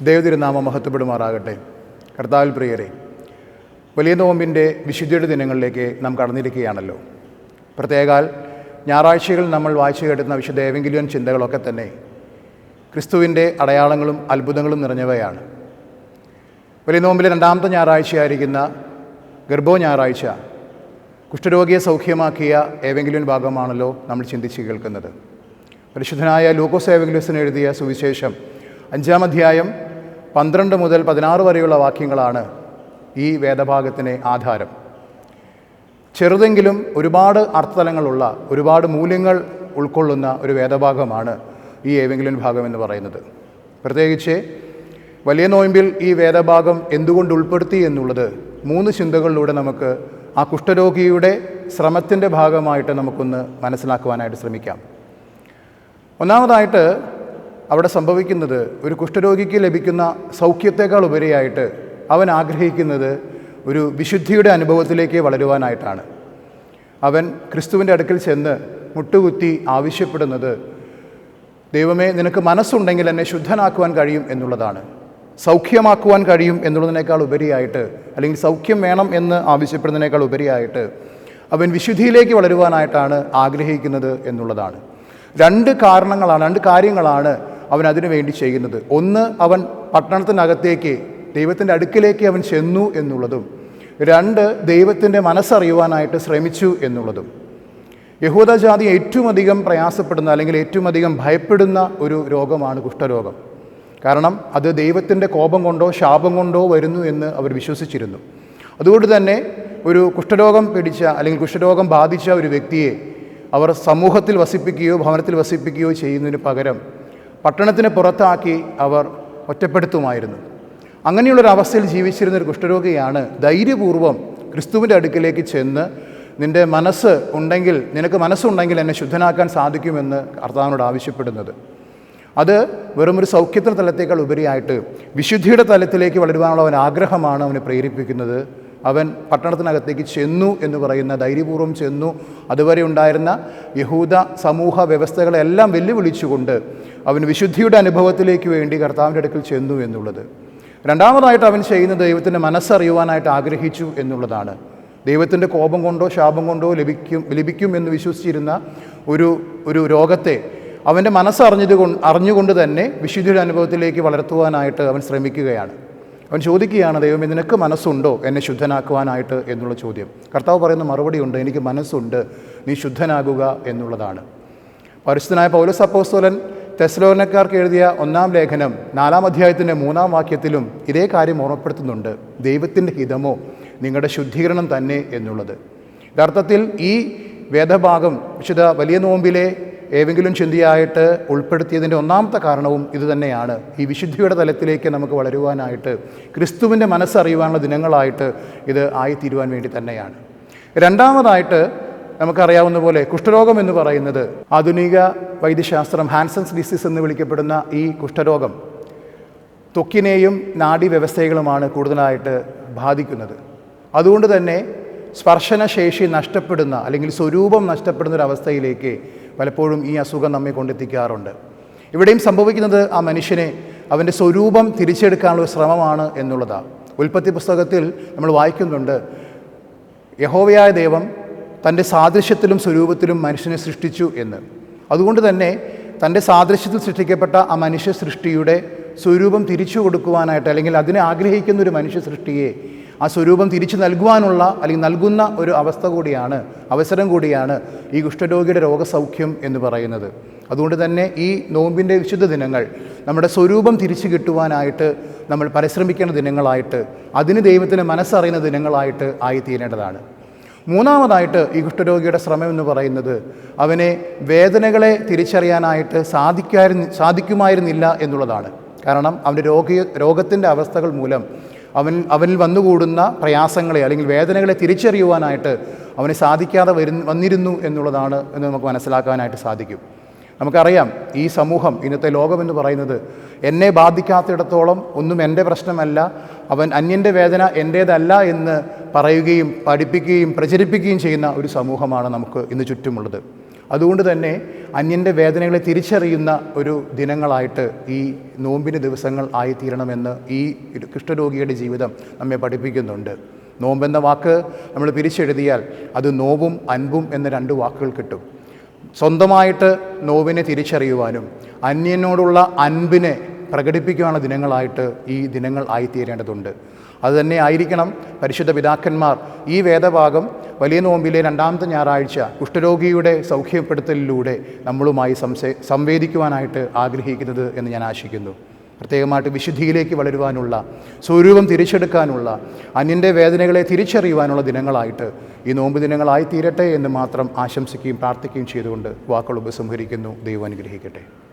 ദൈവതിരുനാമം മഹത്വപ്പെടുമാറാകട്ടെ. കർത്താവിൽ പ്രിയരെ വലിയ നോമ്പിന്റെ വിശുദ്ധിയുടെ ദിനങ്ങളിലേക്ക് നാം കടന്നിരിക്കുകയാണല്ലോ. പ്രത്യേകാൽ ഞായറാഴ്ചകൾ നമ്മൾ വായിച്ചു കേട്ടുന്ന വിശുദ്ധ ഏവെങ്കിലും ചിന്തകളൊക്കെ തന്നെ ക്രിസ്തുവിന്റെ അടയാളങ്ങളും അത്ഭുതങ്ങളും നിറഞ്ഞവയാണ്. വലിയ നോമ്പിലെ രണ്ടാമത്തെ ഞായറാഴ്ചയായിരിക്കുന്ന ഗർഭോ ഞായറാഴ്ച കുഷ്ഠരോഗിയെ സൗഖ്യമാക്കിയ ഏവെങ്കിലും ഭാഗമാണല്ലോ നമ്മൾ ചിന്തിച്ച് കേൾക്കുന്നത്. പരിശുദ്ധനായ ലൂക്കോസ് ഏവെങ്കിലും എഴുതിയ സുവിശേഷം അഞ്ചാം അധ്യായം പന്ത്രണ്ട് മുതൽ പതിനാറ് വരെയുള്ള വാക്യങ്ങളാണ് ഈ വേദഭാഗത്തിന് ആധാരം. ചെറുതെങ്കിലും ഒരുപാട് അർത്ഥതലങ്ങളുള്ള ഒരുപാട് മൂല്യങ്ങൾ ഉൾക്കൊള്ളുന്ന ഒരു വേദഭാഗമാണ് ഈ ഏവെങ്കിലും ഭാഗം എന്ന് പറയുന്നത്. പ്രത്യേകിച്ച് വലിയ നോയമ്പിൽ ഈ വേദഭാഗം എന്തുകൊണ്ട് ഉൾപ്പെടുത്തി എന്നുള്ളത് മൂന്ന് ചിന്തകളിലൂടെ നമുക്ക് ആ കുഷ്ഠരോഗിയുടെ ശ്രമത്തിന്റെ ഭാഗമായിട്ട് നമുക്കൊന്ന് മനസ്സിലാക്കുവാനായിട്ട് ശ്രമിക്കാം. ഒന്നാമതായിട്ട് അവിടെ സംഭവിക്കുന്നത് ഒരു കുഷ്ഠരോഗിക്ക് ലഭിക്കുന്ന സൗഖ്യത്തെക്കാൾ ഉപരിയായിട്ട് അവൻ ആഗ്രഹിക്കുന്നത് ഒരു വിശുദ്ധിയുടെ അനുഭവത്തിലേക്ക് വളരുവാനായിട്ടാണ്. അവൻ ക്രിസ്തുവിന്റെ അടുക്കൽ ചെന്ന് മുട്ടുകുത്തി ആവശ്യപ്പെടുന്നത് ദൈവമേ നിനക്ക് മനസ്സുണ്ടെങ്കിൽ എന്നെ ശുദ്ധനാക്കുവാൻ കഴിയും എന്നുള്ളതാണ്. സൗഖ്യമാക്കുവാൻ കഴിയും എന്നുള്ളതിനേക്കാൾ ഉപരിയായിട്ട് അല്ലെങ്കിൽ സൗഖ്യം വേണം എന്ന് ആവശ്യപ്പെടുന്നതിനേക്കാൾ ഉപരിയായിട്ട് അവൻ വിശുദ്ധിയിലേക്ക് വളരുവാനായിട്ടാണ് ആഗ്രഹിക്കുന്നത് എന്നുള്ളതാണ്. രണ്ട് കാരണങ്ങളാണ് രണ്ട് കാര്യങ്ങളാണ് അവൻ അതിനു വേണ്ടി ചെയ്യുന്നത്. ഒന്ന് അവൻ പട്ടണത്തിനകത്തേക്ക് ദൈവത്തിന്റെ അടുക്കിലേക്ക് അവൻ ചെന്നു എന്നുള്ളതും രണ്ട് ദൈവത്തിന്റെ മനസ്സറിയുവാനായിട്ട് ശ്രമിച്ചു എന്നുള്ളതും. യഹൂദജാതി ഏറ്റവും അധികം പ്രയാസപ്പെടുന്ന അല്ലെങ്കിൽ ഏറ്റവും അധികം ഭയപ്പെടുന്ന ഒരു രോഗമാണ് കുഷ്ഠരോഗം. കാരണം അത് ദൈവത്തിന്റെ കോപം കൊണ്ടോ ശാപം കൊണ്ടോ വരുന്നു എന്ന് അവർ വിശ്വസിച്ചിരുന്നു. അതുകൊണ്ട് തന്നെ ഒരു കുഷ്ഠരോഗം പിടിച്ച അല്ലെങ്കിൽ കുഷ്ഠരോഗം ബാധിച്ച ഒരു വ്യക്തിയെ അവർ സമൂഹത്തിൽ വസിപ്പിക്കുകയോ ഭവനത്തിൽ വസിപ്പിക്കുകയോ ചെയ്യുന്നതിന് പകരം പട്ടണത്തിന് പുറത്താക്കി അവർ ഒറ്റപ്പെടുത്തുമായിരുന്നു. അങ്ങനെയുള്ളൊരവസ്ഥയിൽ ജീവിച്ചിരുന്ന ഒരു കുഷ്ഠരോഗിയാണ് ധൈര്യപൂർവം ക്രിസ്തുവിന്റെ അടുക്കിലേക്ക് ചെന്ന് നിന്റെ മനസ്സ് ഉണ്ടെങ്കിൽ നിനക്ക് മനസ്സുണ്ടെങ്കിൽ എന്നെ ശുദ്ധനാക്കാൻ സാധിക്കുമെന്ന് കർത്താവിനോട് ആവശ്യപ്പെടുന്നത്. അത് വെറും ഒരു സൗഖ്യത്തിന്റെ തലത്തേക്കാൾ ഉപരിയായിട്ട് വിശുദ്ധിയുടെ തലത്തിലേക്ക് വളരുവാനുള്ള അവൻ ആഗ്രഹമാണ് അവനെ പ്രേരിപ്പിക്കുന്നത്. അവൻ പട്ടണത്തിനകത്തേക്ക് ചെന്നു എന്ന് പറയുന്ന ധൈര്യപൂർവം ചെന്നു. അതുവരെ ഉണ്ടായിരുന്ന യഹൂദ സമൂഹ വ്യവസ്ഥകളെല്ലാം വെല്ലുവിളിച്ചുകൊണ്ട് അവൻ വിശുദ്ധിയുടെ അനുഭവത്തിലേക്ക് വേണ്ടി കർത്താവിന്റെ അടുക്കൽ ചെന്നു എന്നുള്ളത്. രണ്ടാമതായിട്ട് അവൻ ചെയ്യുന്ന ദൈവത്തിന്റെ മനസ്സറിയുവാനായിട്ട് ആഗ്രഹിച്ചു എന്നുള്ളതാണ്. ദൈവത്തിന്റെ കോപം കൊണ്ടോ ശാപം കൊണ്ടോ ലഭിക്കും ലഭിക്കും എന്ന് വിശ്വസിച്ചിരുന്ന ഒരു ഒരു രോഗത്തെ അവന്റെ മനസ്സറിഞ്ഞത് കൊണ്ട് അറിഞ്ഞുകൊണ്ട് തന്നെ വിശുദ്ധിയുടെ അനുഭവത്തിലേക്ക് വളർത്തുവാനായിട്ട് അവൻ ശ്രമിക്കുകയാണ്. അവൻ ചോദിക്കുകയാണ് ദൈവമേ നിനക്ക് മനസ്സുണ്ടോ എന്നെ ശുദ്ധനാക്കുവാനായിട്ട്? എന്നുള്ള ചോദ്യം. കർത്താവ് പറയുന്ന മറുപടി ഉണ്ട് എനിക്ക് മനസ്സുണ്ട് നീ ശുദ്ധനാകുക എന്നുള്ളതാണ്. പരിശുദ്ധനായ പൗലസ് അപ്പോസ്തോലൻ തെസ്ലോനക്കാർക്ക് എഴുതിയ ഒന്നാം ലേഖനം നാലാം അധ്യായത്തിന്റെ മൂന്നാം വാക്യത്തിലും ഇതേ കാര്യം ഓർമ്മപ്പെടുത്തുന്നുണ്ട്. ദൈവത്തിന്റെ ഹിതമോ നിങ്ങളുടെ ശുദ്ധീകരണം തന്നെ എന്നുള്ളത്. യഥാർത്ഥത്തിൽ ഈ വേദഭാഗം വിശുദ്ധ വലിയ നോമ്പിലെ ഏതെങ്കിലും ചിന്തയായിട്ട് ഉൾപ്പെടുത്തിയതിന്റെ ഒന്നാമത്തെ കാരണവും ഇതുതന്നെയാണ് ഈ വിശുദ്ധിയുടെ തലത്തിലേക്ക് നമുക്ക് വളരുവാനായിട്ട് ക്രിസ്തുവിന്റെ മനസ്സറിയുവാനുള്ള ദിനങ്ങളായിട്ട് ഇത് ആയിത്തീരുവാൻ വേണ്ടി തന്നെയാണ്. രണ്ടാമതായിട്ട് നമുക്കറിയാവുന്ന പോലെ കുഷ്ഠരോഗം എന്ന് പറയുന്നത് ആധുനിക വൈദ്യശാസ്ത്രം ഹാൻസൻസ് ഡിസീസ് എന്ന് വിളിക്കപ്പെടുന്ന ഈ കുഷ്ഠരോഗം ത്വക്കിനെയും നാഡീവ്യവസ്ഥകളുമാണ് കൂടുതലായിട്ട് ബാധിക്കുന്നത്. അതുകൊണ്ട് തന്നെ സ്പർശനശേഷി നഷ്ടപ്പെടുന്ന അല്ലെങ്കിൽ സ്വരൂപം നഷ്ടപ്പെടുന്ന ഒരു അവസ്ഥയിലേക്ക് പലപ്പോഴും ഈ അസുഖം നമ്മെ കൊണ്ടെത്തിക്കാറുണ്ട്. ഇവിടെയും സംഭവിക്കുന്നത് ആ മനുഷ്യനെ അവന്റെ സ്വരൂപം തിരിച്ചെടുക്കാനുള്ള ശ്രമമാണ് എന്നുള്ളതാണ് ഉൽപ്പത്തി പുസ്തകത്തിൽ നമ്മൾ വായിക്കുന്നുണ്ട് യഹോവയായ ദൈവം തന്റെ സാദൃശ്യത്തിലും സ്വരൂപത്തിലും മനുഷ്യനെ സൃഷ്ടിച്ചു എന്ന്. അതുകൊണ്ട് തന്നെ തന്റെ സാദൃശ്യത്തിൽ സൃഷ്ടിക്കപ്പെട്ട ആ മനുഷ്യ സൃഷ്ടിയുടെ സ്വരൂപം തിരിച്ചു കൊടുക്കുവാനായിട്ട് അല്ലെങ്കിൽ അതിനെ ആഗ്രഹിക്കുന്ന ഒരു മനുഷ്യ സൃഷ്ടിയെ ആ സ്വരൂപം തിരിച്ചു നൽകുവാനുള്ള അല്ലെങ്കിൽ നൽകുന്ന ഒരു അവസ്ഥ കൂടിയാണ് അവസരം കൂടിയാണ് ഈ കുഷ്ഠരോഗിയുടെ രോഗസൗഖ്യം എന്ന് പറയുന്നത്. അതുകൊണ്ട് തന്നെ ഈ നോമ്പിന്റെ വിശുദ്ധ ദിനങ്ങൾ നമ്മുടെ സ്വരൂപം തിരിച്ചു കിട്ടുവാനായിട്ട് നമ്മൾ പരിശ്രമിക്കേണ്ട ദിനങ്ങളായിട്ട് അതിന് ദൈവത്തിന് മനസ്സറിയുന്ന ദിനങ്ങളായിട്ട് ആയിത്തീരേണ്ടതാണ്. മൂന്നാമതായിട്ട് ഈ കുഷ്ഠരോഗിയുടെ ശ്രമം എന്ന് പറയുന്നത് അവനെ വേദനകളെ തിരിച്ചറിയാനായിട്ട് സാധിക്കായിരുന്നു സാധിക്കുമായിരുന്നില്ല എന്നുള്ളതാണ്. കാരണം അവന്റെ രോഗി രോഗത്തിന്റെ അവസ്ഥകൾ മൂലം അവൻ അവനിൽ വന്നുകൂടുന്ന പ്രയാസങ്ങളെ അല്ലെങ്കിൽ വേദനകളെ തിരിച്ചറിയുവാനായിട്ട് അവന് സാധിക്കാതെ വരു വന്നിരുന്നു എന്നുള്ളതാണ് എന്ന് നമുക്ക് മനസ്സിലാക്കാനായിട്ട് സാധിക്കും. നമുക്കറിയാം ഈ സമൂഹം ഇന്നത്തെ ലോകമെന്ന് പറയുന്നത് എന്നെ ബാധിക്കാത്തിടത്തോളം ഒന്നും എന്റെ പ്രശ്നമല്ല അവൻ അന്യന്റെ വേദന എന്റേതല്ല എന്ന് പറയുകയും പഠിപ്പിക്കുകയും പ്രചരിപ്പിക്കുകയും ചെയ്യുന്ന ഒരു സമൂഹമാണ് നമുക്ക് ഇന്ന് ചുറ്റുമുള്ളത്. അതുകൊണ്ട് തന്നെ അന്യന്റെ വേദനകളെ തിരിച്ചറിയുന്ന ഒരു ദിനങ്ങളായിട്ട് ഈ നോമ്പിന് ദിവസങ്ങൾ ആയിത്തീരണമെന്ന് ഈ കുഷ്ഠരോഗിയുടെ ജീവിതം നമ്മെ പഠിപ്പിക്കുന്നുണ്ട്. നോമ്പെന്ന വാക്ക് നമ്മൾ പിരിച്ചെഴുതിയാൽ അത് നോവും അൻപും എന്ന രണ്ട് വാക്കുകൾ കിട്ടും. സ്വന്തമായിട്ട് നോവിനെ തിരിച്ചറിയുവാനും അന്യനോടുള്ള അൻപിനെ പ്രകടിപ്പിക്കുവാനുള്ള ദിനങ്ങളായിട്ട് ഈ ദിനങ്ങൾ ആയിത്തീരേണ്ടതുണ്ട്. അതുതന്നെ ആയിരിക്കണം പരിശുദ്ധ പിതാക്കന്മാർ ഈ വേദഭാഗം വലിയ നോമ്പിലെ രണ്ടാമത്തെ ഞായറാഴ്ച കുഷ്ഠരോഗിയുടെ സൗഖ്യപ്പെടുത്തലിലൂടെ നമ്മളുമായി സംസേ സംവേദിക്കുവാനായിട്ട് ആഗ്രഹിക്കുന്നത് എന്ന് ഞാൻ ആശിക്കുന്നു. പ്രത്യേകമായിട്ട് വിശുദ്ധിയിലേക്ക് വളരുവാനുള്ള സ്വരൂപം തിരിച്ചെടുക്കാനുള്ള അന്യന്റെ വേദനകളെ തിരിച്ചറിയുവാനുള്ള ദിനങ്ങളായിട്ട് ഈ നോമ്പ് ദിനങ്ങളായി തീരട്ടെ എന്ന് മാത്രം ആശംസിക്കുകയും പ്രാർത്ഥിക്കുകയും ചെയ്തുകൊണ്ട് വാക്കുകൾ ഉപസംഹരിക്കുന്നു. ദൈവം അനുഗ്രഹിക്കട്ടെ.